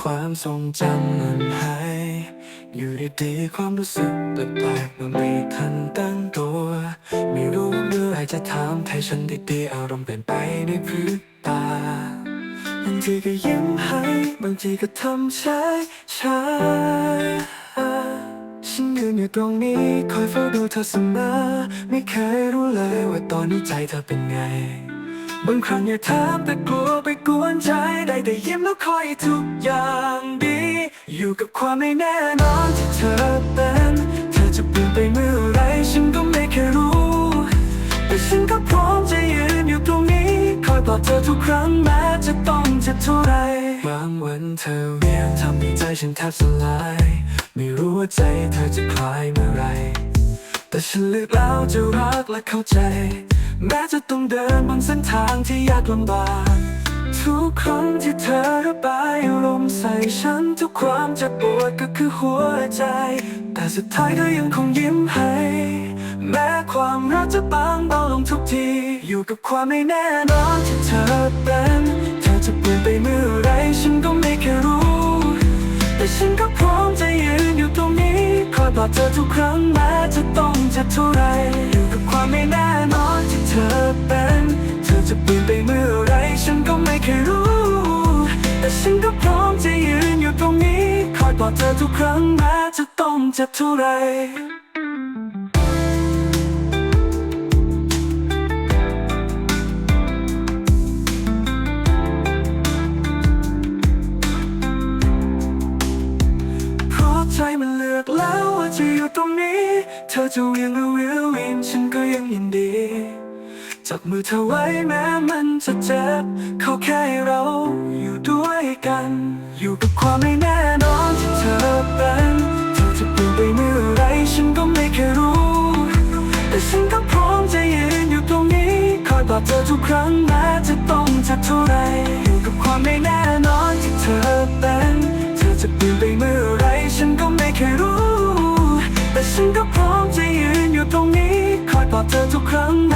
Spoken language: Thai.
ความทรงจำมันหาย อยู่ดีๆความรู้สึกแปลกๆมื่อไม่ทันตั้งตัว ไม่รู้เมื่อไรจะถามไทยฉันดีๆอารมณ์เปลี่ยนไปในพริบตา บางทีก็ยิ้มให้ บางทีก็ทำช้าช้าฉันยืนอยู่ตรงนี้คอยเฝ้าดูเธอเสมอไม่เคยรู้เลยว่าตอนนี้ใจเธอเป็นไง บางครั้งอย่าถามแต่กลัวไปกวนใจ ได้แต่ยิ้มแล้วคอยทุกอย่างดี อยู่กับความไม่แน่นอนที่เธอเป็น เธอจะเปลี่ยนไปเมื่อไรฉันก็ไม่เคยรู้ แต่ฉันก็พร้อมจะยืนอยู่ตรงนี้ คอยปลอบเธอทุกครั้งแม้จะต้องเจ็บเท่าไรบางวันเธอเรียกทำให้ใจฉันแทบสลาย ไม่รู้ว่าใจเธอจะคลายเมื่อไร แต่ฉันเลือกแล้วจะรักและเข้าใจ แม้จะต้องเดินบนเส้นทางที่ยากลำบาก ทุกครั้งที่เธอระบายอารมณ์ใส่ฉัน ทุกความเจ็บปวดก็คือหัวใจ แต่สุดท้ายเธอยังคงยิ้มให้ แม้ความรักจะบางเบาลงทุกที อยู่กับความไม่แน่นอนที่เธอเป็นเธอจะเปลี่ยนไปเมื่อไรฉันก็ไม่เคยรู้ แต่ฉันก็พร้อมจะยืนอยู่ตรงนี้คอยปลอบเธอทุกครั้งแม้จะ คอยปลอเธอทุกครั้งแม้จะต้องเจ็บเท่าไรพราะใจมันเลือกแล้วว่าจะอยู่ตรงนี้ เธอจะเวียงหรือวิววินฉันก็ยังยินดี จับมือเธอไว้แม้มันจะเจ็บเขาแค่เราอยู่ด้วยกัน อยู่กับความไม่แน่ อยปลอบเธอทุกครั้งแม้จะต้องเจ็บเท่าไรอยู่กับความไม่แน่นอนที่เธอเป็น เธอจะเปลี่ยนไปเมื่อไรฉันก็ไม่เคยรู้ แต่ฉันก็พร้อมจะยืนอยู่ตรงนี้ คอยปลอบเธอทุกครั้ง